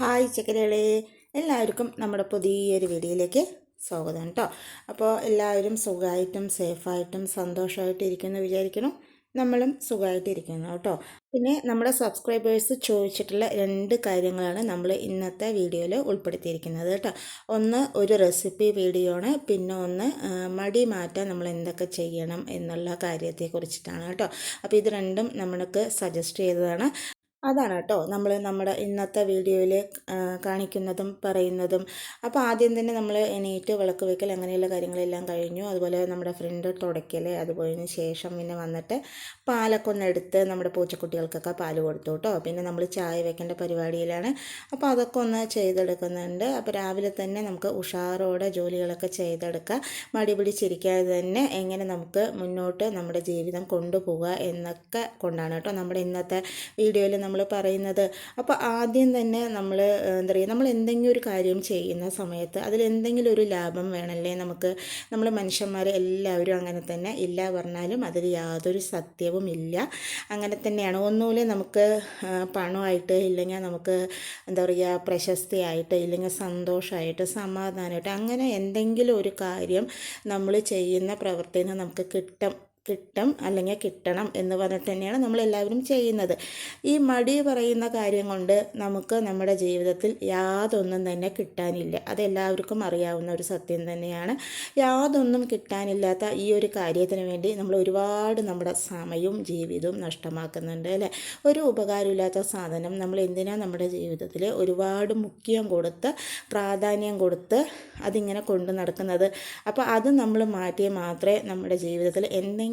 Hi ചക്കരകളെ. എല്ലാവർക്കും നമ്മുടെ പുതിയൊരു വീഡിയോയിലേക്ക് സ്വാഗതം കേട്ടോ. അപ്പോൾ എല്ലാവരും സുഖമായിട്ടും സേഫായിട്ടും സന്തോഷമായിട്ടും ഇരിക്കുന്നു വിചാരിക്കണം നമ്മളും സുഖമായിട്ടിരിക്കുന്നു കേട്ടോ. പിന്നെ നമ്മുടെ സബ്സ്ക്രൈബേഴ്സ് ചോദിച്ചിട്ടുള്ള രണ്ട് കാര്യങ്ങളാണ് നമ്മൾ ഇന്നത്തെ വീഡിയോയിൽ ഉൾപ്പെടുത്തിയിരിക്കുന്നത് കേട്ടോ. ഒന്ന് ഒരു റെസിപ്പി വീഡിയോ ആണ് പിന്നെ ഒന്ന് മടി മാറ്റാൻ നമ്മൾ എന്തൊക്കെ ചെയ്യണം എന്നുള്ള കാര്യത്തെക്കുറിച്ചിട്ടാണ് കേട്ടോ. അപ്പോൾ ഇത് രണ്ടും നമ്മൾക്ക് സജസ്റ്റ് ചെയ്തതാണ്. അതാണ് കേട്ടോ. നമ്മൾ നമ്മുടെ ഇന്നത്തെ വീഡിയോയിൽ കാണിക്കുന്നതും പറയുന്നതും. അപ്പോൾ ആദ്യം തന്നെ നമ്മൾ എണീറ്റ് വിളക്ക് വെക്കൽ അങ്ങനെയുള്ള കാര്യങ്ങളെല്ലാം കഴിഞ്ഞു. അതുപോലെ നമ്മുടെ ഫ്രണ്ട് തുടയ്ക്കൽ അതുപോലെ ശേഷം പിന്നെ വന്നിട്ട് പാലൊക്കെ ഒന്ന് എടുത്ത് നമ്മുടെ പൂച്ചക്കുട്ടികൾക്കൊക്കെ പാൽ കൊടുത്തു കേട്ടോ. പിന്നെ നമ്മൾ ചായ വെക്കേണ്ട പരിപാടിയിലാണ്. അപ്പോൾ അതൊക്കെ ഒന്ന് ചെയ്തെടുക്കുന്നുണ്ട്. അപ്പോൾ രാവിലെ തന്നെ നമുക്ക് ഉഷാറോടെ ജോലികളൊക്കെ ചെയ്തെടുക്കുക മടി പിടിച്ചിരിക്കാതെ തന്നെ എങ്ങനെ നമുക്ക് മുന്നോട്ട് നമ്മുടെ ജീവിതം കൊണ്ടുപോകുക എന്നൊക്കെ കൊണ്ടാണ് കേട്ടോ. നമ്മുടെ ഇന്നത്തെ വീഡിയോയിൽ നമ്മൾ പറയുന്നത്. അപ്പോൾ ആദ്യം തന്നെ നമ്മൾ എന്താ പറയുക നമ്മൾ എന്തെങ്കിലും ഒരു കാര്യം ചെയ്യുന്ന സമയത്ത് അതിൽ എന്തെങ്കിലും ഒരു ലാഭം വേണമല്ലേ നമുക്ക് നമ്മൾ മനുഷ്യന്മാർ എല്ലാവരും അങ്ങനെ തന്നെ ഇല്ല പറഞ്ഞാലും അതിൽ യാതൊരു സത്യവും ഇല്ല. അങ്ങനെ തന്നെയാണ്. ഒന്നുമില്ല നമുക്ക് പണമായിട്ട് ഇല്ലെങ്കിൽ നമുക്ക് എന്താ പറയുക പ്രശസ്തിയായിട്ട് ഇല്ലെങ്കിൽ സന്തോഷമായിട്ട് സമാധാനമായിട്ട് അങ്ങനെ എന്തെങ്കിലും ഒരു കാര്യം നമ്മൾ ചെയ്യുന്ന പ്രവർത്തനം നമുക്ക് കിട്ടും. കിട്ടും അല്ലെങ്കിൽ കിട്ടണം എന്ന് പറഞ്ഞിട്ട് തന്നെയാണ് നമ്മളെല്ലാവരും ചെയ്യുന്നത്. ഈ മടി പറയുന്ന കാര്യം കൊണ്ട് നമുക്ക് നമ്മുടെ ജീവിതത്തിൽ യാതൊന്നും തന്നെ കിട്ടാനില്ല. അതെല്ലാവർക്കും അറിയാവുന്ന ഒരു സത്യം തന്നെയാണ്. യാതൊന്നും കിട്ടാനില്ലാത്ത ഈ ഒരു കാര്യത്തിന് വേണ്ടി നമ്മൾ ഒരുപാട് നമ്മുടെ സമയവും ജീവിതവും നഷ്ടമാക്കുന്നുണ്ട് അല്ലേ? ഒരു ഉപകാരമില്ലാത്ത സാധനം നമ്മൾ എന്തിനാ നമ്മുടെ ജീവിതത്തിൽ ഒരുപാട് മുഖ്യം കൊടുത്ത് പ്രാധാന്യം കൊടുത്ത് അതിങ്ങനെ കൊണ്ടു നടക്കുന്നത്? അപ്പോൾ അത് നമ്മൾ മാറ്റിയാൽ മാത്രമേ നമ്മുടെ ജീവിതത്തിൽ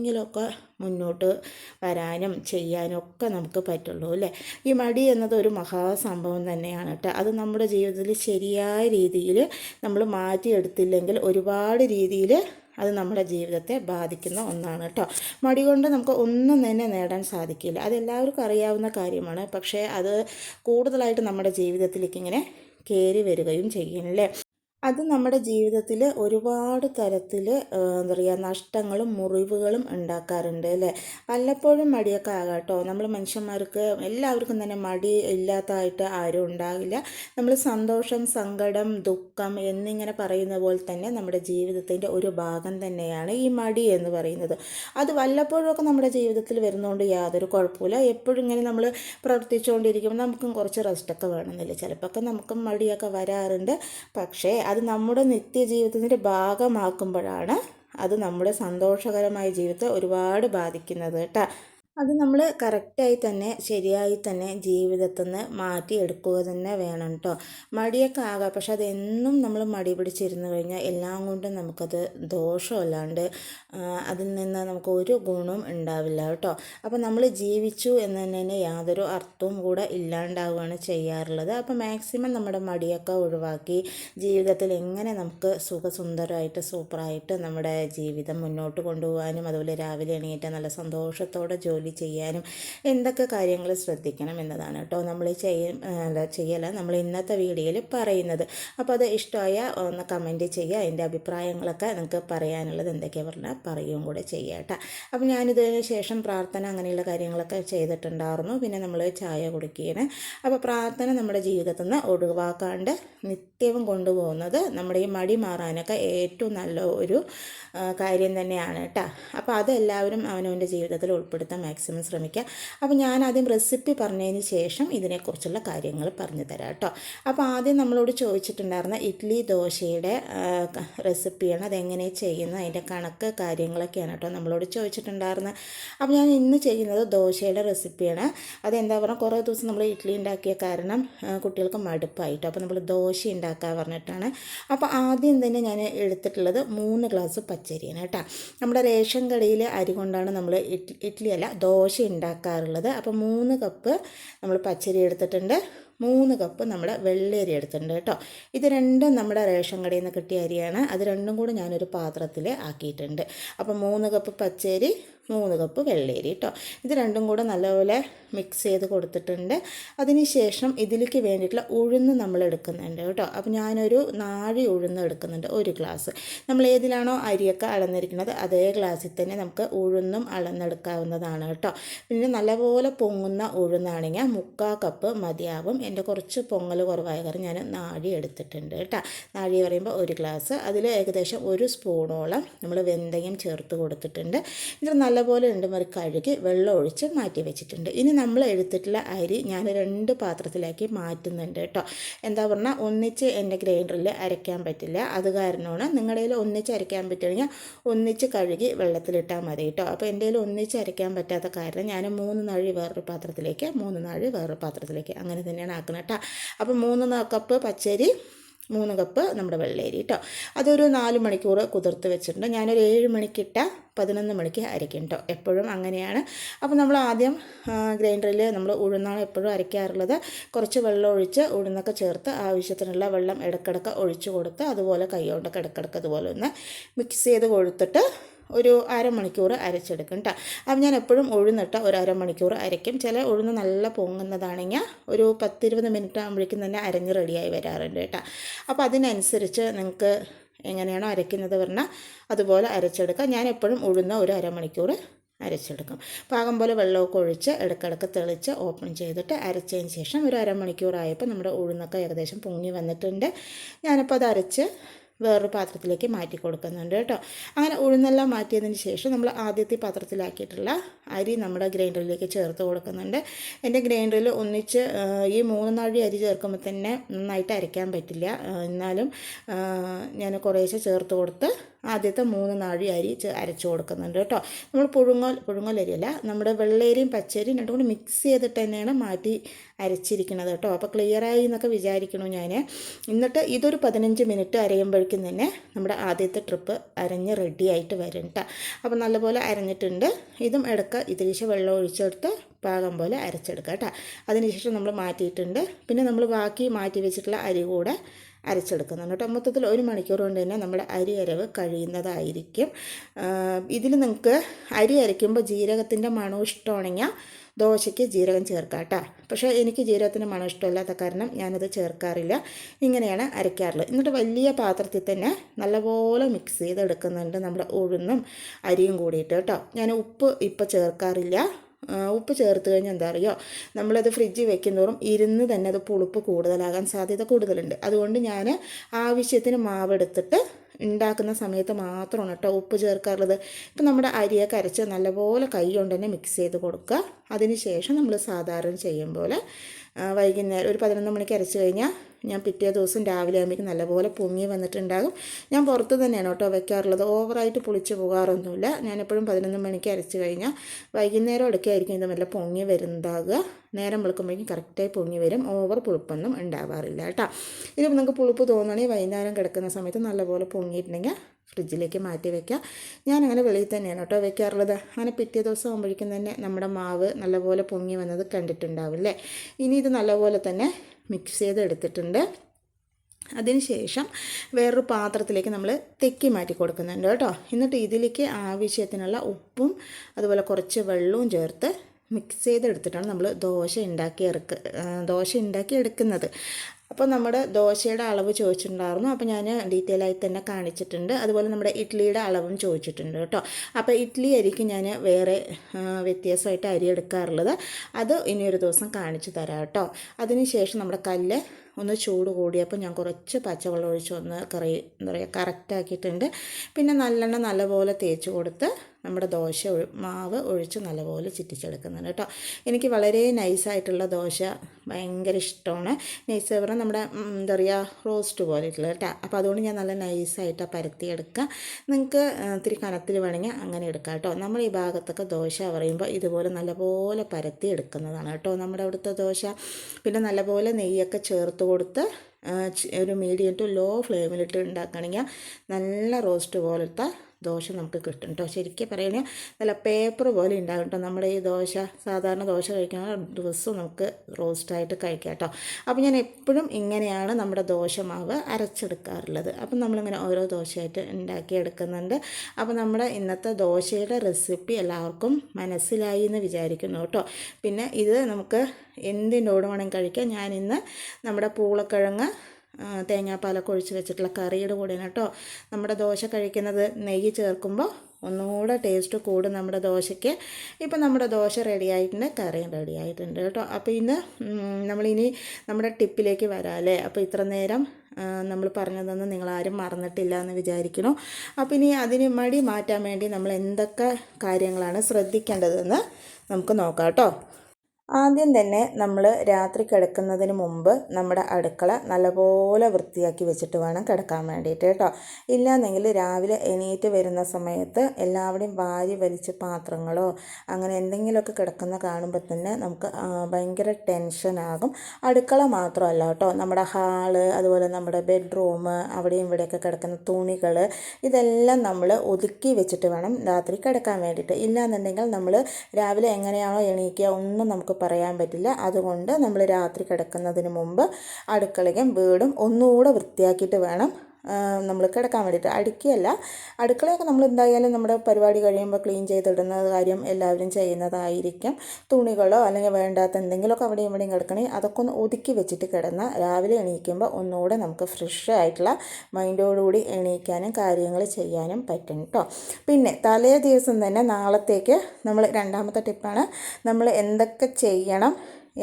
എന്തെങ്കിലുമൊക്കെ മുന്നോട്ട് വരാനും ചെയ്യാനും ഒക്കെ നമുക്ക് പറ്റുള്ളൂ അല്ലേ? ഈ മടി എന്നത് ഒരു മഹാസംഭവം തന്നെയാണ് കേട്ടോ. അത് നമ്മുടെ ജീവിതത്തിൽ ശരിയായ രീതിയിൽ നമ്മൾ മാറ്റിയെടുത്തില്ലെങ്കിൽ ഒരുപാട് രീതിയിൽ അത് നമ്മുടെ ജീവിതത്തെ ബാധിക്കുന്ന ഒന്നാണ് കേട്ടോ. മടി കൊണ്ട് നമുക്ക് ഒന്നും തന്നെ നേടാൻ സാധിക്കില്ല. അതെല്ലാവർക്കും അറിയാവുന്ന കാര്യമാണ്. പക്ഷേ അത് കൂടുതലായിട്ട് നമ്മുടെ ജീവിതത്തിലേക്ക് ഇങ്ങനെ കയറി വരികയും ചെയ്യണല്ലേ അത് നമ്മുടെ ജീവിതത്തിൽ ഒരുപാട് തരത്തിൽ എന്താ പറയുക നഷ്ടങ്ങളും മുറിവുകളും ഉണ്ടാക്കാറുണ്ട് അല്ലേ? വല്ലപ്പോഴും മടിയൊക്കെ ആകാട്ടോ? നമ്മൾ മനുഷ്യന്മാർക്ക് എല്ലാവർക്കും തന്നെ മടി ഇല്ലാത്തതായിട്ട് ആരും ഉണ്ടാകില്ല നമ്മൾ സന്തോഷം സങ്കടം ദുഃഖം എന്നിങ്ങനെ പറയുന്ന പോലെ തന്നെ നമ്മുടെ ജീവിതത്തിന്റെ ഒരു ഭാഗം തന്നെയാണ് ഈ മടി എന്ന് പറയുന്നത്. അത് വല്ലപ്പോഴൊക്കെ നമ്മുടെ ജീവിതത്തിൽ വരുന്നതുകൊണ്ട് യാതൊരു കുഴപ്പമില്ല എപ്പോഴും ഇങ്ങനെ നമ്മൾ പ്രവർത്തിച്ചുകൊണ്ടിരിക്കുമ്പോൾ നമുക്കും കുറച്ച് റെസ്റ്റൊക്കെ വേണമെന്നില്ല. ചിലപ്പോൾ നമുക്കും മടിയൊക്കെ വരാറുണ്ട്. പക്ഷേ അത് നമ്മുടെ നിത്യജീവിതത്തിന്റെ ഭാഗമാക്കുമ്പോഴാണ് അത് നമ്മുടെ സന്തോഷകരമായ ജീവിതത്തെ ഒരുപാട് ബാധിക്കുന്നത് കേട്ടോ. അത് നമ്മൾ കറക്റ്റായി തന്നെ ശരിയായി തന്നെ ജീവിതത്തിൽ നിന്ന് മാറ്റിയെടുക്കുക തന്നെ വേണം കേട്ടോ മടിയൊക്കെ ആകാം. പക്ഷെ അതെന്നും നമ്മൾ മടി പിടിച്ചിരുന്നു കഴിഞ്ഞാൽ എല്ലാം കൊണ്ടും നമുക്കത് ദോഷമല്ലാണ്ട് അതിൽ നിന്ന് നമുക്ക് ഒരു ഗുണവും ഉണ്ടാവില്ല കേട്ടോ അപ്പോൾ നമ്മൾ ജീവിച്ചു എന്ന് തന്നെ യാതൊരു അർത്ഥവും കൂടെ ഇല്ലാണ്ടാവുകയാണ് ചെയ്യാറുള്ളത്. അപ്പോൾ മാക്സിമം നമ്മുടെ മടിയൊക്കെ ഒഴിവാക്കി ജീവിതത്തിൽ എങ്ങനെ നമുക്ക് സുഖസുന്ദരമായിട്ട് സൂപ്പറായിട്ട് നമ്മുടെ ജീവിതം മുന്നോട്ട് കൊണ്ടുപോകാനും അതുപോലെ രാവിലെ എണീറ്റ് നല്ല സന്തോഷത്തോടെ ജോലി ചെയ്യാനും എന്തൊക്കെ കാര്യങ്ങൾ ശ്രദ്ധിക്കണം എന്നതാണ് കേട്ടോ. നമ്മൾ ചെയ്യും ചെയ്യല നമ്മൾ ഇന്നത്തെ വീഡിയോയിൽ പറയുന്നത്. അപ്പോൾ അത് ഇഷ്ടമായ ഒന്ന് കമന്റ് ചെയ്യുക. അതിന്റെ അഭിപ്രായങ്ങളൊക്കെ നിങ്ങൾക്ക് പറയാനുള്ളത് എന്തൊക്കെയാണ് പറഞ്ഞാൽ പറയുകയും കൂടെ ചെയ്യുക കേട്ടോ. അപ്പോൾ ഞാനിതിന് ശേഷം പ്രാർത്ഥന അങ്ങനെയുള്ള കാര്യങ്ങളൊക്കെ ചെയ്തിട്ടുണ്ടായിരുന്നു. പിന്നെ നമ്മൾ ചായ കുടിക്കുകയാണ്. അപ്പോൾ പ്രാർത്ഥന നമ്മുടെ ജീവിതത്തിൽ നിന്ന് ഒഴിവാക്കാണ്ട് നിത്യവും കൊണ്ടുപോകുന്നത് നമ്മുടെ ഈ മടി മാറാനൊക്കെ ഏറ്റവും നല്ല ഒരു കാര്യം തന്നെയാണ് കേട്ടോ അപ്പോൾ അതെല്ലാവരും അവനവന്റെ ജീവിതത്തിൽ ഉൾപ്പെടുത്താൻ മാക്സിമം ശ്രമിക്കുക അപ്പോൾ ഞാൻ ആദ്യം റെസിപ്പി പറഞ്ഞതിന് ശേഷം ഇതിനെക്കുറിച്ചുള്ള കാര്യങ്ങൾ പറഞ്ഞു തരാം കേട്ടോ അപ്പോൾ ആദ്യം നമ്മളോട് ചോദിച്ചിട്ടുണ്ടായിരുന്ന ഇഡ്ഡലി ദോശയുടെ റെസിപ്പിയാണ് അതെങ്ങനെ ചെയ്യുന്നത്? അതിന്റെ കണക്ക് കാര്യങ്ങളൊക്കെയാണ് കേട്ടോ നമ്മളോട് ചോദിച്ചിട്ടുണ്ടായിരുന്നത്. അപ്പോൾ ഞാൻ ഇന്ന് ചെയ്യുന്നത് ദോശയുടെ റെസിപ്പിയാണ് അതെന്താ പറഞ്ഞാൽ കുറേ ദിവസം നമ്മൾ ഇഡ്ഡലി ഉണ്ടാക്കിയ കാരണം കുട്ടികൾക്ക് മടുപ്പായിട്ടോ അപ്പോൾ നമ്മൾ ദോശ ഉണ്ടാക്കാൻ പറഞ്ഞിട്ടാണ്. അപ്പോൾ ആദ്യം തന്നെ ഞാൻ എടുത്തിട്ടുള്ളത് മൂന്ന് ഗ്ലാസ് പച്ചരിയാണ് കേട്ടോ. നമ്മുടെ റേഷൻ കടയിൽ അരി കൊണ്ടാണ് നമ്മൾ ഇഡ്ലി ഇഡ്ലി അല്ല ദോശ ഉണ്ടാക്കാറുള്ളത്. അപ്പോൾ മൂന്ന് കപ്പ് നമ്മൾ പച്ചരി എടുത്തിട്ടുണ്ട്. മൂന്ന് കപ്പ് നമ്മൾ വെള്ളരി എടുത്തിട്ടുണ്ട് കേട്ടോ. ഇത് രണ്ടും നമ്മുടെ റേഷൻ കടയിൽ നിന്ന് കിട്ടിയ അരിയാണ്. അത് രണ്ടും കൂടെ ഞാനൊരു പാത്രത്തിൽ ആക്കിയിട്ടുണ്ട്. അപ്പോൾ മൂന്ന് കപ്പ് പച്ചരി മൂന്ന് കപ്പ് വെള്ളരി കേട്ടോ ഇത് രണ്ടും കൂടെ നല്ലപോലെ മിക്സ് ചെയ്ത് കൊടുത്തിട്ടുണ്ട്. അതിന് ശേഷം ഇതിലേക്ക് വേണ്ടിയിട്ടുള്ള ഉഴുന്ന് നമ്മൾ എടുക്കുന്നുണ്ട് കേട്ടോ അപ്പോൾ ഞാനൊരു നാഴി ഉഴുന്ന് എടുക്കുന്നുണ്ട് ഒരു ഗ്ലാസ് നമ്മൾ ഏതിലാണോ അരിയൊക്കെ അളന്നിരിക്കുന്നത് അതേ ഗ്ലാസ്സിൽ തന്നെ നമുക്ക് ഉഴുന്നും അളന്നെടുക്കാവുന്നതാണ് കേട്ടോ പിന്നെ നല്ലപോലെ പൊങ്ങുന്ന ഉഴുന്നാണെങ്കിൽ മുക്കാൽ കപ്പ് മതിയാവും. എന്റെ കുറച്ച് പൊങ്ങൽ കുറവായ കാരണം ഞാൻ നാഴി എടുത്തിട്ടുണ്ട് കേട്ടോ നാഴി പറയുമ്പോൾ ഒരു ഗ്ലാസ് അതിൽ ഏകദേശം ഒരു സ്പൂണോളം നമ്മൾ വെന്തയം ചേർത്ത് കൊടുത്തിട്ടുണ്ട്. ഇത് നല്ലപോലെ രണ്ട് മറി കഴുകി വെള്ളം ഒഴിച്ച് മാറ്റി വെച്ചിട്ടുണ്ട്. ഇനി നമ്മൾ എടുത്തിട്ടുള്ള അരി ഞാൻ രണ്ട് പാത്രത്തിലാക്കി മാറ്റുന്നുണ്ട് കേട്ടോ. എന്താ പറഞ്ഞാൽ ഒന്നിച്ച് എന്റെ ഗ്രൈൻഡറിൽ അരയ്ക്കാൻ പറ്റില്ല. അത് കാരണമാണ് നിങ്ങളുടെ കയ്യിൽ ഒന്നിച്ച് അരയ്ക്കാൻ പറ്റുകയാണെങ്കിൽ ഒന്നിച്ച് കഴുകി വെള്ളത്തിലിട്ടാൽ മതി കേട്ടോ. അപ്പോൾ എന്റെ കയ്യിൽ ഒന്നിച്ച് അരയ്ക്കാൻ പറ്റാത്ത കാരണം ഞാൻ മൂന്ന് നാഴി വേറൊരു പാത്രത്തിലേക്ക് മൂന്ന് നാഴി വേറൊരു പാത്രത്തിലേക്ക് അങ്ങനെ തന്നെയാണ് ആക്കുന്നത് കേട്ടോ. അപ്പോൾ മൂന്ന് കപ്പ് പച്ചരി മൂന്ന് കപ്പ് നമ്മുടെ വെള്ളേരി കേട്ടോ അതൊരു നാല് മണിക്കൂർ കുതിർത്ത് വെച്ചിട്ടുണ്ട്. ഞാനൊരു ഏഴ് മണിക്കിട്ട പതിനൊന്ന് മണിക്ക് അരയ്ക്കും കേട്ടോ എപ്പോഴും അങ്ങനെയാണ്. അപ്പോൾ നമ്മൾ ആദ്യം ഗ്രൈൻഡറിൽ നമ്മൾ ഉഴുന്നാണ് എപ്പോഴും അരയ്ക്കാറുള്ളത്. കുറച്ച് വെള്ളം ഒഴിച്ച് ഉഴുന്നൊക്കെ ചേർത്ത് ആവശ്യത്തിനുള്ള വെള്ളം ഇടക്കിടക്ക് ഒഴിച്ച് കൊടുത്ത് അതുപോലെ കൈ കൊണ്ടൊക്കെ ഇടക്കിടക്ക് അതുപോലെ ഒന്ന് മിക്സ് ചെയ്ത് കൊടുത്തിട്ട് ഒരു അരമണിക്കൂർ അരച്ചെടുക്കും കേട്ടോ അപ്പം ഞാൻ എപ്പോഴും ഉഴുന്നിട്ട് ഒരു അരമണിക്കൂർ അരയ്ക്കും. ചില ഉഴുന്ന് നല്ല പൊങ്ങുന്നതാണെങ്കിൽ ഒരു പത്തിരുപത് മിനിറ്റ് ആകുമ്പോഴേക്കും തന്നെ അരഞ്ഞ് റെഡിയായി വരാറുണ്ട് കേട്ടോ അപ്പോൾ അതിനനുസരിച്ച് നിങ്ങൾക്ക് എങ്ങനെയാണോ അരയ്ക്കുന്നത് പറഞ്ഞാൽ അതുപോലെ അരച്ചെടുക്കാം ഞാൻ എപ്പോഴും ഉഴുന്ന ഒരു അരമണിക്കൂർ അരച്ചെടുക്കും. പാകം പോലെ വെള്ളമൊക്കെ ഒഴിച്ച് ഇടയ്ക്കിടയ്ക്ക് തെളിച്ച് ഓപ്പൺ ചെയ്തിട്ട് അരച്ചതിന് ശേഷം ഒരു അരമണിക്കൂറായപ്പോൾ നമ്മുടെ ഉഴുന്നൊക്കെ ഏകദേശം പൊങ്ങി വന്നിട്ടുണ്ട്. ഞാനിപ്പോൾ അത് അരച്ച് വേറൊരു പാത്രത്തിലേക്ക് മാറ്റി കൊടുക്കുന്നുണ്ട് കേട്ടോ. അങ്ങനെ ഉഴുന്നെല്ലാം മാറ്റിയതിന് ശേഷം നമ്മൾ ആദ്യത്തെ പാത്രത്തിലാക്കിയിട്ടുള്ള അരി നമ്മുടെ ഗ്രൈൻഡറിലേക്ക് ചേർത്ത് കൊടുക്കുന്നുണ്ട്. എന്റെ ഗ്രൈൻഡറിൽ ഒന്നിച്ച് ഈ മൂന്ന് നാഴി അരി ചേർക്കുമ്പോൾ തന്നെ നന്നായിട്ട് അരയ്ക്കാൻ പറ്റില്ല. എന്നാലും ഞാൻ കുറേശ്ശെ ചേർത്ത് കൊടുത്ത് ആദ്യത്തെ മൂന്ന് നാഴി അരി അരച്ച് കൊടുക്കുന്നുണ്ട് കേട്ടോ. നമ്മൾ പുഴുങ്ങൽ പുഴുങ്ങൽ അരിയല്ല നമ്മുടെ വെള്ളരിയും പച്ചരിയും രണ്ടും കൂടി മിക്സ് ചെയ്തിട്ട് തന്നെയാണ് മാറ്റി അരച്ചിരിക്കുന്നത് കേട്ടോ. അപ്പോൾ ക്ലിയറായി എന്നൊക്കെ വിചാരിക്കണു ഞാൻ എന്നിട്ട് ഇതൊരു പതിനഞ്ച് മിനിറ്റ് അരയുമ്പോഴേക്കും തന്നെ നമ്മുടെ ആദ്യത്തെ ട്രിപ്പ് അരഞ്ഞ് റെഡിയായിട്ട് വരും കേട്ടോ അപ്പോൾ നല്ലപോലെ അരഞ്ഞിട്ടുണ്ട്. ഇതും ഇടയ്ക്ക് ഇതിരിശ വെള്ളം ഒഴിച്ചെടുത്ത് പാകം പോലെ അരച്ചെടുക്കുക കേട്ടോ അതിനുശേഷം നമ്മൾ മാറ്റിയിട്ടുണ്ട്. പിന്നെ നമ്മൾ ബാക്കി മാറ്റി വെച്ചിട്ടുള്ള അരി കൂടെ അരച്ചെടുക്കുന്നുണ്ട് കേട്ടോ. മൊത്തത്തിൽ ഒരു മണിക്കൂർ കൊണ്ട് തന്നെ നമ്മുടെ അരി അരവ് കഴിയുന്നതായിരിക്കും. ഇതിൽ നിങ്ങൾക്ക് അരി അരയ്ക്കുമ്പോൾ ജീരകത്തിന്റെ മണവും ഇഷ്ടമാണെങ്കിൽ ദോശയ്ക്ക് ജീരകം ചേർക്കാം കേട്ടോ. പക്ഷേ എനിക്ക് ജീരകത്തിന്റെ മണം ഇഷ്ടമില്ലാത്ത കാരണം ഞാനത് ചേർക്കാറില്ല. ഇങ്ങനെയാണ് അരയ്ക്കാറുള്ളത്. എന്നിട്ട് വലിയ പാത്രത്തിൽ തന്നെ നല്ലപോലെ മിക്സ് ചെയ്തെടുക്കുന്നുണ്ട് നമ്മുടെ ഉഴുന്നും അരിയും കൂടിയിട്ട് കേട്ടോ. ഞാൻ ഉപ്പ് ഇപ്പോൾ ചേർക്കാറില്ല. ഉപ്പ് ചേർത്ത് കഴിഞ്ഞാൽ എന്താ അറിയോ? നമ്മളത് ഫ്രിഡ്ജിൽ വെക്കുന്നതോറും ഇരുന്ന് തന്നെ അത് പുളിപ്പ് കൂടുതലാകാൻ സാധ്യത കൂടുതലുണ്ട്. അതുകൊണ്ട് ഞാൻ ആവശ്യത്തിന് മാവെടുത്തിട്ട് ഉണ്ടാക്കുന്ന സമയത്ത് മാത്രമാണ് കേട്ടോ ഉപ്പ് ചേർക്കാറുള്ളത്. ഇപ്പം നമ്മുടെ അരിയൊക്കെ അരച്ച് നല്ലപോലെ കൈ കൊണ്ട് തന്നെ മിക്സ് ചെയ്ത് കൊടുക്കുക. അതിന് ശേഷം നമ്മൾ സാധാരണ ചെയ്യും പോലെ വൈകുന്നേരം ഒരു പതിനൊന്ന് മണിക്ക് അരച്ച് കഴിഞ്ഞാൽ ഞാൻ പിറ്റേ ദിവസം രാവിലെ ആകുമ്പോൾ നല്ലപോലെ പൊങ്ങി വന്നിട്ടുണ്ടാകും. ഞാൻ പുറത്ത് തന്നെയാണ് കേട്ടോ വെക്കാറുള്ളത്. ഓവറായിട്ട് പുളിച്ച് പോകാറൊന്നുമില്ല. ഞാൻ എപ്പോഴും പതിനൊന്ന് മണിക്ക് അരച്ച് കഴിഞ്ഞാൽ വൈകുന്നേരം എടുക്കുകയായിരിക്കും ഇത് നല്ല പൊങ്ങി വരുന്നുണ്ടാകുക നേരം വെളുക്കുമ്പോഴേക്കും കറക്റ്റായി പൊങ്ങി വരും. ഓവർ പുളിപ്പൊന്നും ഉണ്ടാവാറില്ല കേട്ടോ. ഇതിപ്പോൾ നിങ്ങൾക്ക് പുളിപ്പ് തോന്നുകയാണെങ്കിൽ വൈകുന്നേരം കിടക്കുന്ന സമയത്ത് നല്ലപോലെ പൊങ്ങിയിട്ടുണ്ടെങ്കിൽ ഫ്രിഡ്ജിലേക്ക് മാറ്റി വയ്ക്കുക ഞാനങ്ങനെ വെളിയിൽ തന്നെയാണ് കേട്ടോ വെക്കാറുള്ളത്. അങ്ങനെ പിറ്റേ ദിവസം ആകുമ്പോഴേക്കും തന്നെ നമ്മുടെ മാവ് നല്ലപോലെ പൊങ്ങി വന്നത് കണ്ടിട്ടുണ്ടാവില്ലേ ഇനി ഇത് നല്ലപോലെ തന്നെ മിക്സ് ചെയ്ത് എടുത്തിട്ടുണ്ട് അതിനുശേഷം വേറൊരു പാത്രത്തിലേക്ക് നമ്മൾ തെക്കി മാറ്റി കൊടുക്കുന്നുണ്ട് കേട്ടോ. എന്നിട്ട് ഇതിലേക്ക് ആവശ്യത്തിനുള്ള ഉപ്പും അതുപോലെ കുറച്ച് വെള്ളവും ചേർത്ത് മിക്സ് ചെയ്തെടുത്തിട്ടാണ് നമ്മൾ ദോശ ഉണ്ടാക്കി എടുക്ക ദോശ ഉണ്ടാക്കി എടുക്കുന്നത്. അപ്പോൾ നമ്മുടെ ദോശയുടെ അളവ് ചോദിച്ചിട്ടുണ്ടായിരുന്നു. അപ്പോൾ ഞാൻ ഡീറ്റെയിൽ ആയി തന്നെ കാണിച്ചിട്ടുണ്ട്. അതുപോലെ നമ്മുടെ ഇഡ്ഡലിയുടെ അളവും ചോദിച്ചിട്ടുണ്ട് കേട്ടോ. അപ്പോൾ ഇഡ്ഡലി അരിക്ക് ഞാൻ വേറെ വ്യത്യാസമായിട്ട് അരി എടുക്കാറുള്ളത്. അത് ഇനിയൊരു ദിവസം കാണിച്ചു തരാം കേട്ടോ. അതിനുശേഷം നമ്മുടെ കല്ല് ഒന്ന് ചൂട് കൂടിയപ്പോൾ ഞാൻ കുറച്ച് പച്ചവെള്ളം ഒഴിച്ച് ഒന്ന് കറി എന്താ പറയുക കറക്റ്റാക്കിയിട്ടുണ്ട് പിന്നെ നല്ലെണ്ണ നല്ലപോലെ തേച്ച് കൊടുത്ത് നമ്മുടെ ദോശ മാവ് ഒഴിച്ച് നല്ലപോലെ ചിറ്റിച്ചെടുക്കുന്നുണ്ട് കേട്ടോ. എനിക്ക് വളരെ നൈസായിട്ടുള്ള ദോശ ഭയങ്കര ഇഷ്ടമാണ്. നൈസ് പറഞ്ഞാൽ നമ്മുടെ എന്താ പറയുക റോസ്റ്റ് പോലെയിട്ടുള്ള കേട്ടോ. അപ്പോൾ അതുകൊണ്ട് ഞാൻ നല്ല നൈസായിട്ട് പരത്തിയെടുക്കുക നിങ്ങൾക്ക് ഇത്തിരി കനത്തിൽ വേണമെങ്കിൽ അങ്ങനെ എടുക്കാം കേട്ടോ. നമ്മൾ ഈ ഭാഗത്തൊക്കെ ദോശ പറയുമ്പോൾ ഇതുപോലെ നല്ലപോലെ പരത്തി എടുക്കുന്നതാണ് കേട്ടോ. നമ്മുടെ അവിടുത്തെ ദോശ. പിന്നെ നല്ലപോലെ നെയ്യൊക്കെ ചേർത്ത് കൊടുത്ത് ഒരു മീഡിയം ടു ലോ ഫ്ലെയിമിലിട്ട് ഉണ്ടാക്കുകയാണെങ്കിൽ നല്ല റോസ്റ്റ് പോലത്തെ ദോശ നമുക്ക് കിട്ടും കേട്ടോ. ശരിക്കും പറയണേ നല്ല പേപ്പർ പോലെ ഉണ്ടാകും കേട്ടോ. നമ്മുടെ ഈ ദോശ സാധാരണ ദോശ കഴിക്കുന്ന ദിവസവും നമുക്ക് റോസ്റ്റായിട്ട് കഴിക്കാം കേട്ടോ. അപ്പോൾ ഞാൻ എപ്പോഴും ഇങ്ങനെയാണ് നമ്മുടെ ദോശ മാവ് അരച്ചെടുക്കാറുള്ളത്. അപ്പം നമ്മളിങ്ങനെ ഓരോ ദോശയായിട്ട് ഉണ്ടാക്കി എടുക്കുന്നുണ്ട് അപ്പോൾ നമ്മുടെ ഇന്നത്തെ ദോശയുടെ റെസിപ്പി എല്ലാവർക്കും മനസ്സിലായി എന്ന് വിചാരിക്കുന്നു കേട്ടോ. പിന്നെ ഇത് നമുക്ക് എന്തിനോട് വേണമെങ്കിൽ കഴിക്കാം. ഞാനിന്ന് നമ്മുടെ പൂളക്കിഴങ്ങ് തേങ്ങാപ്പാലൊക്കെ ഒഴിച്ച് വെച്ചിട്ടുള്ള കറിയുടെ കൂടെയാണ് കേട്ടോ. നമ്മുടെ ദോശ കഴിക്കുന്നത് നെയ്യ് ചേർക്കുമ്പോൾ ഒന്നുകൂടെ ടേസ്റ്റ് കൂടും നമ്മുടെ ദോശയ്ക്ക്. ഇപ്പം നമ്മുടെ ദോശ റെഡി ആയിട്ടുണ്ട് കറിയും റെഡി ആയിട്ടുണ്ട് കേട്ടോ. അപ്പോൾ ഇന്ന് നമ്മളിനി നമ്മുടെ ടിപ്പിലേക്ക് വരാമല്ലേ അപ്പോൾ ഇത്ര നേരം നമ്മൾ പറഞ്ഞതൊന്നും നിങ്ങളാരും മറന്നിട്ടില്ല എന്ന് വിചാരിക്കുന്നു. അപ്പോൾ ഇനി അതിന് മടി മാറ്റാൻ വേണ്ടി നമ്മൾ എന്തൊക്കെ കാര്യങ്ങളാണ് ശ്രദ്ധിക്കേണ്ടതെന്ന് നമുക്ക് നോക്കാം കേട്ടോ. ആദ്യം തന്നെ നമ്മൾ രാത്രി കിടക്കുന്നതിന് മുമ്പ് നമ്മുടെ അടുക്കള നല്ലപോലെ വൃത്തിയാക്കി വെച്ചിട്ട് വേണം കിടക്കാൻ വേണ്ടിയിട്ട് കേട്ടോ. ഇല്ലാന്നെങ്കിൽ രാവിലെ എണീറ്റ് വരുന്ന സമയത്ത് എല്ലാവരുടെയും വാരി വലിച്ച് പാത്രങ്ങളോ അങ്ങനെ എന്തെങ്കിലുമൊക്കെ കിടക്കുന്ന കാണുമ്പോൾ തന്നെ നമുക്ക് ഭയങ്കര ടെൻഷനാകും അടുക്കള മാത്രമല്ല കേട്ടോ. നമ്മുടെ ഹാൾ അതുപോലെ നമ്മുടെ ബെഡ്റൂം അവിടെയും ഇവിടെയൊക്കെ കിടക്കുന്ന തുണികൾ ഇതെല്ലാം നമ്മൾ ഒതുക്കി വെച്ചിട്ട് വേണം രാത്രി കിടക്കാൻ വേണ്ടിയിട്ട്. ഇല്ലാന്നുണ്ടെങ്കിൽ നമ്മൾ രാവിലെ എങ്ങനെയാണോ എണീക്കുക ഒന്നും നമുക്ക് പറയാൻ പറ്റില്ല. അതുകൊണ്ട് നമ്മൾ രാത്രി കിടക്കുന്നതിന് മുമ്പ് അടുക്കളയും വീടും ഒന്നുകൂടെ വൃത്തിയാക്കിയിട്ട് വേണം നമ്മൾ കിടക്കാൻ വേണ്ടിയിട്ട് അടുക്കിയല്ല അടുക്കളയൊക്കെ നമ്മൾ എന്തായാലും നമ്മുടെ പരിപാടി കഴിയുമ്പോൾ ക്ലീൻ ചെയ്തിടുന്ന കാര്യം എല്ലാവരും ചെയ്യുന്നതായിരിക്കും. തുണികളോ അല്ലെങ്കിൽ വേണ്ടാത്ത എന്തെങ്കിലുമൊക്കെ അവിടെയും ഇവിടെയും കിടക്കണേ അതൊക്കെ ഒന്ന് ഒതുക്കി വെച്ചിട്ട് കിടന്ന രാവിലെ എണീക്കുമ്പോൾ ഒന്നുകൂടെ നമുക്ക് ഫ്രഷ് ആയിട്ടുള്ള മൈൻഡോടുകൂടി എണീക്കാനും കാര്യങ്ങൾ ചെയ്യാനും പറ്റും കേട്ടോ പിന്നെ തലേ ദിവസം തന്നെ നാളത്തേക്ക് നമ്മൾ രണ്ടാമത്തെ ടിപ്പാണ് നമ്മൾ എന്തൊക്കെ ചെയ്യണം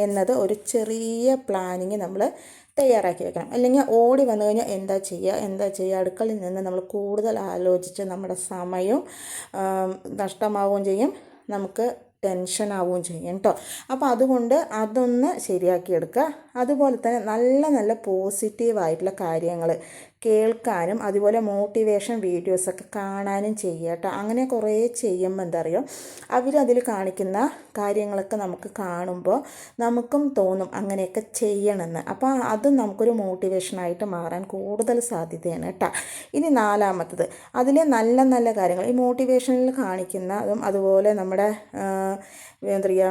എന്നത് ഒരു ചെറിയ പ്ലാനിങ് നമ്മൾ തയ്യാറാക്കി വെക്കണം. അല്ലെങ്കിൽ ഓടി വന്നു കഴിഞ്ഞാൽ എന്താ ചെയ്യുക എന്താ ചെയ്യുക അടുക്കളയിൽ നിന്ന് നമ്മൾ കൂടുതൽ ആലോചിച്ച് നമ്മുടെ സമയവും നഷ്ടമാവുകയും ചെയ്യും നമുക്ക് ടെൻഷൻ ആവുകയും ചെയ്യും കേട്ടോ. അപ്പോൾ അതുകൊണ്ട് അതൊന്ന് ശരിയാക്കിയെടുക്കുക അതുപോലെ തന്നെ നല്ല നല്ല പോസിറ്റീവായിട്ടുള്ള കാര്യങ്ങൾ കേൾക്കാനും അതുപോലെ മോട്ടിവേഷൻ വീഡിയോസൊക്കെ കാണാനും ചെയ്യുക കേട്ടോ അങ്ങനെ കുറേ ചെയ്യുമ്പോൾ എന്താ അറിയോ അവരതിൽ കാണിക്കുന്ന കാര്യങ്ങളൊക്കെ നമുക്ക് കാണുമ്പോൾ നമുക്കും തോന്നും അങ്ങനെയൊക്കെ ചെയ്യണമെന്ന്. അപ്പോൾ അതും നമുക്കൊരു മോട്ടിവേഷനായിട്ട് മാറാൻ കൂടുതൽ സാധ്യതയാണ് കേട്ടോ ഇനി നാലാമത്തത്. അതിലെ നല്ല നല്ല കാര്യങ്ങൾ. ഈ മോട്ടിവേഷനിൽ കാണിക്കുന്ന അതും അതുപോലെ നമ്മുടെ എന്താ പറയുക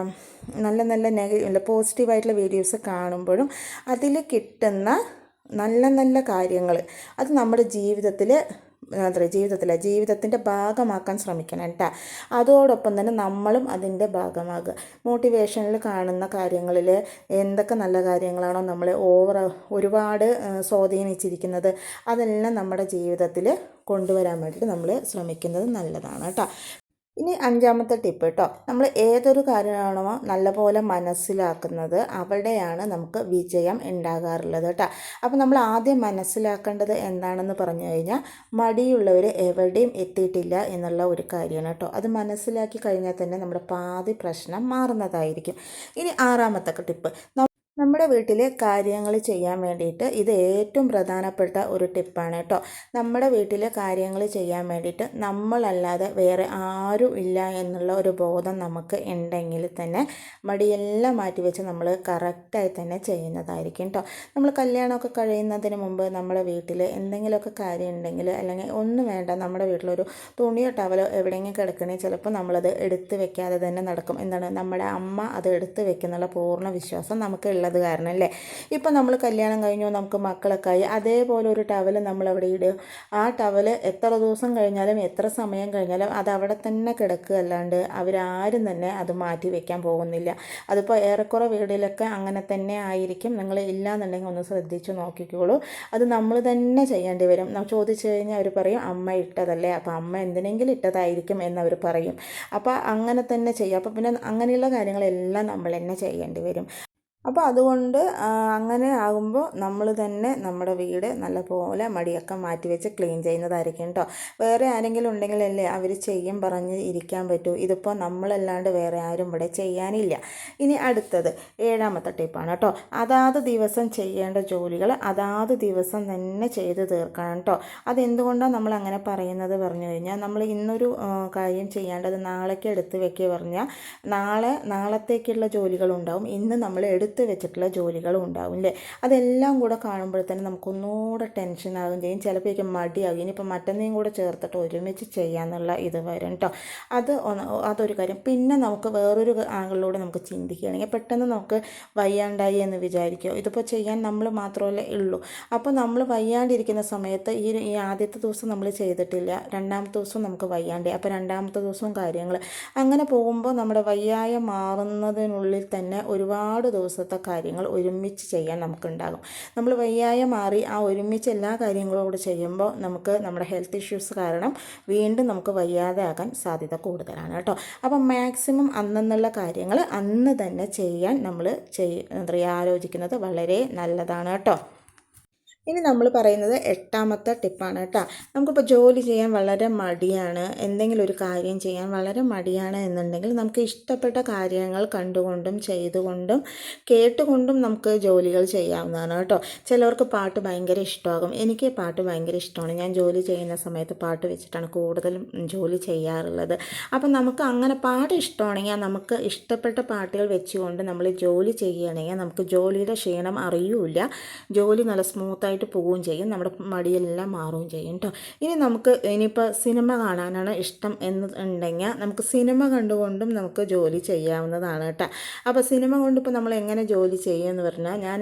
നല്ല നല്ല നെഗ പോസിറ്റീവായിട്ടുള്ള വീഡിയോസ് കാണുമ്പോഴും അതിൽ കിട്ടുന്ന നല്ല നല്ല കാര്യങ്ങൾ അത് നമ്മുടെ ജീവിതത്തിൽ അതെ ജീവിതത്തിലെ ജീവിതത്തിന്റെ ഭാഗമാക്കാൻ ശ്രമിക്കണം കേട്ടോ അതോടൊപ്പം തന്നെ നമ്മളും അതിന്റെ ഭാഗമാകുക. മോട്ടിവേഷനിൽ കാണുന്ന കാര്യങ്ങളിൽ എന്തൊക്കെ നല്ല കാര്യങ്ങളാണോ നമ്മളെ ഓവർ ഒരുപാട് സ്വാധീനിച്ചിരിക്കുന്നത് അതെല്ലാം നമ്മുടെ ജീവിതത്തിൽ കൊണ്ടുവരാൻ വേണ്ടിയിട്ട് നമ്മൾ ശ്രമിക്കുന്നത് നല്ലതാണ് കേട്ടോ ഇനി അഞ്ചാമത്തെ ടിപ്പ് കേട്ടോ നമ്മൾ ഏതൊരു കാര്യമാണോ നല്ലപോലെ മനസ്സിലാക്കുന്നത് അവിടെയാണ് നമുക്ക് വിജയം ഉണ്ടാകാറുള്ളത് കേട്ടോ അപ്പോൾ നമ്മൾ ആദ്യം മനസ്സിലാക്കേണ്ടത് എന്താണെന്ന് പറഞ്ഞു കഴിഞ്ഞാൽ മടിയുള്ളവർ എവിടെയും എത്തിയിട്ടില്ല എന്നുള്ള ഒരു കാര്യമാണ് കേട്ടോ അത് മനസ്സിലാക്കി കഴിഞ്ഞാൽ തന്നെ നമ്മുടെ പാതി പ്രശ്നം മാറുന്നതായിരിക്കും. ഇനി ആറാമത്തെ ടിപ്പ് നമ്മുടെ വീട്ടിലെ കാര്യങ്ങൾ ചെയ്യാൻ വേണ്ടിയിട്ട് ഇത് ഏറ്റവും പ്രധാനപ്പെട്ട ഒരു ടിപ്പാണ് കേട്ടോ. നമ്മുടെ വീട്ടിലെ കാര്യങ്ങൾ ചെയ്യാൻ വേണ്ടിയിട്ട് നമ്മളല്ലാതെ വേറെ ആരും ഇല്ല എന്നുള്ള ഒരു ബോധം നമുക്ക് ഉണ്ടെങ്കിൽ തന്നെ മടിയെല്ലാം മാറ്റി വെച്ച് നമ്മൾ കറക്റ്റായി തന്നെ ചെയ്യുന്നതായിരിക്കും കേട്ടോ. നമ്മൾ കല്യാണമൊക്കെ കഴിയുന്നതിന് മുമ്പ് നമ്മുടെ വീട്ടിൽ എന്തെങ്കിലുമൊക്കെ കാര്യം ഉണ്ടെങ്കിൽ അല്ലെങ്കിൽ ഒന്നും വേണ്ട നമ്മുടെ വീട്ടിലൊരു തുണിയോ ടവലോ എവിടെയെങ്കിലും കിടക്കണേ ചിലപ്പോൾ നമ്മളത് എടുത്ത് വെക്കാതെ തന്നെ നടക്കും. എന്താണ്? നമ്മുടെ അമ്മ അത് എടുത്ത് വെക്കുന്നുള്ള പൂർണ വിശ്വാസം നമുക്ക് ഉള്ളത് കാരണം അല്ലേ ഇപ്പം നമ്മൾ കല്യാണം കഴിഞ്ഞോ നമുക്ക് മക്കളൊക്കെ ആയി അതേപോലെ ഒരു ടവൽ നമ്മൾ അവിടെ ഇടുക ആ ടവൽ എത്ര ദിവസം കഴിഞ്ഞാലും എത്ര സമയം കഴിഞ്ഞാലും അത് അവിടെ തന്നെ കിടക്കുക അല്ലാണ്ട് അവരാരും തന്നെ അത് മാറ്റി വെക്കാൻ പോകുന്നില്ല. അതിപ്പോൾ ഏറെക്കുറെ വീടിലൊക്കെ അങ്ങനെ തന്നെ ആയിരിക്കും. നിങ്ങൾ ഇല്ലാന്നുണ്ടെങ്കിൽ ഒന്ന് ശ്രദ്ധിച്ച് നോക്കിക്കോളൂ. അത് നമ്മൾ തന്നെ ചെയ്യേണ്ടി വരും. നമ്മൾ ചോദിച്ചു കഴിഞ്ഞാൽ അവർ പറയും അമ്മ ഇട്ടതല്ലേ? അപ്പോൾ അമ്മ എന്തിനെങ്കിലും ഇട്ടതായിരിക്കും എന്നവർ പറയും. അപ്പോൾ അങ്ങനെ തന്നെ ചെയ്യും. അപ്പോൾ പിന്നെ അങ്ങനെയുള്ള കാര്യങ്ങളെല്ലാം നമ്മൾ തന്നെ ചെയ്യേണ്ടി വരും. അപ്പോൾ അതുകൊണ്ട് അങ്ങനെ ആകുമ്പോൾ നമ്മൾ തന്നെ നമ്മുടെ വീട് നല്ലപോലെ മടിയൊക്കെ മാറ്റി വെച്ച് ക്ലീൻ ചെയ്യുന്നതായിരിക്കും കേട്ടോ വേറെ ആരെങ്കിലും ഉണ്ടെങ്കിലല്ലേ അവർ ചെയ്യും പറഞ്ഞ് ഇരിക്കാൻ പറ്റൂ. ഇതിപ്പോൾ നമ്മളല്ലാണ്ട് വേറെ ആരും ഇവിടെ ചെയ്യാനില്ല. ഇനി അടുത്തത് ഏഴാമത്തെ ടിപ്പാണ് കേട്ടോ അതാത് ദിവസം ചെയ്യേണ്ട ജോലികൾ അതാത് ദിവസം തന്നെ ചെയ്ത് തീർക്കണം കേട്ടോ അതെന്തുകൊണ്ടാണ് നമ്മൾ അങ്ങനെ പറയുന്നത് പറഞ്ഞു കഴിഞ്ഞാൽ നമ്മൾ ഇന്നൊരു കാര്യം ചെയ്യേണ്ടത് നാളേക്ക് എടുത്ത് വെക്കുക പറഞ്ഞാൽ നാളെ നാളത്തേക്കുള്ള ജോലികളുണ്ടാവും. ഇന്ന് നമ്മൾ എടുത്ത് വെച്ചിട്ടുള്ള ജോലികളും ഉണ്ടാവും അല്ലേ അതെല്ലാം കൂടെ കാണുമ്പോൾ തന്നെ നമുക്കൊന്നുകൂടെ ടെൻഷനാകും ചെയ്യും ചിലപ്പോഴേക്കും മടിയാകും. ഇനിയിപ്പോൾ മറ്റന്നേയും കൂടെ ചേർത്തിട്ട് ഒരുമിച്ച് ചെയ്യാന്നുള്ള ഇത് വരും കേട്ടോ അത് അതൊരു കാര്യം. പിന്നെ നമുക്ക് വേറൊരു ആംഗിളിലൂടെ നമുക്ക് ചിന്തിക്കുകയാണെങ്കിൽ പെട്ടെന്ന് നമുക്ക് വയ്യാണ്ടായി എന്ന് വിചാരിക്കുക ഇതിപ്പോൾ ചെയ്യാൻ നമ്മൾ മാത്രമല്ലേ ഉള്ളൂ. അപ്പോൾ നമ്മൾ വയ്യാണ്ടിരിക്കുന്ന സമയത്ത് ഈ ഈ ആദ്യത്തെ ദിവസം നമ്മൾ ചെയ്തിട്ടില്ല. രണ്ടാമത്തെ ദിവസം നമുക്ക് വയ്യാണ്ടേ അപ്പോൾ രണ്ടാമത്തെ ദിവസവും കാര്യങ്ങൾ. അങ്ങനെ പോകുമ്പോൾ നമ്മുടെ വയ്യായ മാറുന്നതിനുള്ളിൽ തന്നെ ഒരുപാട് ദിവസത്തെ ദിവസത്തെ കാര്യങ്ങൾ ഒരുമിച്ച് ചെയ്യാൻ നമുക്കുണ്ടാകും. നമ്മൾ വയ്യായ മാറി ആ ഒരുമിച്ച് എല്ലാ കാര്യങ്ങളും കൂടെ ചെയ്യുമ്പോൾ നമുക്ക് നമ്മുടെ ഹെൽത്ത് ഇഷ്യൂസ് കാരണം വീണ്ടും നമുക്ക് വയ്യാതെ ആകാൻ സാധ്യത കൂടുതലാണ് കേട്ടോ. അപ്പം മാക്സിമം അന്നെന്നുള്ള കാര്യങ്ങൾ അന്ന് തന്നെ ചെയ്യാൻ നമ്മൾ ചെയ് എന്താ പറയുക ആലോചിക്കുന്നത് വളരെ നല്ലതാണ് കേട്ടോ. ഇനി നമ്മൾ പറയുന്നത് എട്ടാമത്തെ ടിപ്പാണ് കേട്ടോ. നമുക്കിപ്പോൾ ജോലി ചെയ്യാൻ വളരെ മടിയാണ്. എന്തെങ്കിലും ഒരു കാര്യം ചെയ്യാൻ വളരെ മടിയാണ് എന്നുണ്ടെങ്കിൽ നമുക്ക് ഇഷ്ടപ്പെട്ട കാര്യങ്ങൾ കണ്ടുകൊണ്ടും ചെയ്തുകൊണ്ടും കേട്ടുകൊണ്ടും നമുക്ക് ജോലികൾ ചെയ്യാവുന്നതാണ് കേട്ടോ. ചിലവർക്ക് പാട്ട് ഭയങ്കര ഇഷ്ടമാകും. എനിക്ക് പാട്ട് ഭയങ്കര ഇഷ്ടമാണ്. ഞാൻ ജോലി ചെയ്യുന്ന സമയത്ത് പാട്ട് വെച്ചിട്ടാണ് കൂടുതലും ജോലി ചെയ്യാറുള്ളത്. അപ്പം നമുക്ക് അങ്ങനെ പാട്ട് ഇഷ്ടമാണെങ്കിൽ നമുക്ക് ഇഷ്ടപ്പെട്ട പാട്ടുകൾ വെച്ചുകൊണ്ട് നമ്മൾ ജോലി ചെയ്യുകയാണെങ്കിൽ നമുക്ക് ജോലിയുടെ ക്ഷീണം അറിയൂല ജോലി നല്ല സ്മൂത്തായിട്ട് പോവുകയും ചെയ്യും. നമ്മുടെ മടിയെല്ലാം മാറുകയും ചെയ്യും കേട്ടോ ഇനി നമുക്ക് ഇനിയിപ്പോൾ സിനിമ കാണാനാണ് ഇഷ്ടം എന്ന് ഉണ്ടെങ്കിൽ നമുക്ക് സിനിമ കണ്ടുകൊണ്ടും നമുക്ക് ജോലി ചെയ്യാവുന്നതാണ് കേട്ടോ അപ്പോൾ സിനിമ കൊണ്ടിപ്പോൾ നമ്മൾ എങ്ങനെ ജോലി ചെയ്യുമെന്ന് പറഞ്ഞാൽ ഞാൻ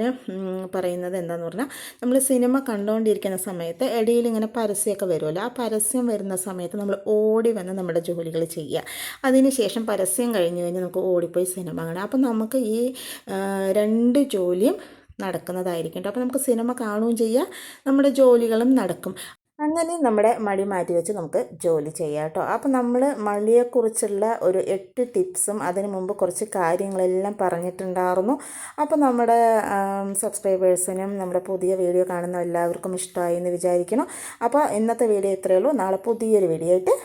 പറയുന്നത് എന്താണെന്ന് പറഞ്ഞാൽ നമ്മൾ സിനിമ കണ്ടുകൊണ്ടിരിക്കുന്ന സമയത്ത് ഇടയിൽ ഇങ്ങനെ പരസ്യമൊക്കെ വരുമല്ലോ. ആ പരസ്യം വരുന്ന സമയത്ത് നമ്മൾ ഓടി വന്ന് നമ്മുടെ ജോലികൾ ചെയ്യുക. അതിനുശേഷം പരസ്യം കഴിഞ്ഞ് കഴിഞ്ഞ് നമുക്ക് ഓടിപ്പോയി സിനിമ കാണാം. അപ്പോൾ നമുക്ക് ഈ രണ്ട് ജോലിയും നടക്കുന്നതായിരിക്കും കേട്ടോ അപ്പോൾ നമുക്ക് സിനിമ കാണുകയും ചെയ്യാം. നമ്മുടെ ജോലികളും നടക്കും. അങ്ങനെ നമ്മുടെ മടി മാറ്റി വെച്ച് നമുക്ക് ജോലി ചെയ്യാം കേട്ടോ. അപ്പോൾ നമ്മൾ മടിയെക്കുറിച്ചുള്ള ഒരു എട്ട് ടിപ്സും അതിന് മുമ്പ് കുറച്ച് കാര്യങ്ങളെല്ലാം പറഞ്ഞിട്ടുണ്ടായിരുന്നു. അപ്പോൾ നമ്മുടെ സബ്സ്ക്രൈബേഴ്സിനും നമ്മുടെ പുതിയ വീഡിയോ കാണുന്ന എല്ലാവർക്കും ഇഷ്ടമായി എന്ന് വിചാരിക്കണം അപ്പോൾ ഇന്നത്തെ വീഡിയോ ഇത്രയേ ഉള്ളൂ. നാളെ പുതിയൊരു വീഡിയോ ആയിട്ട്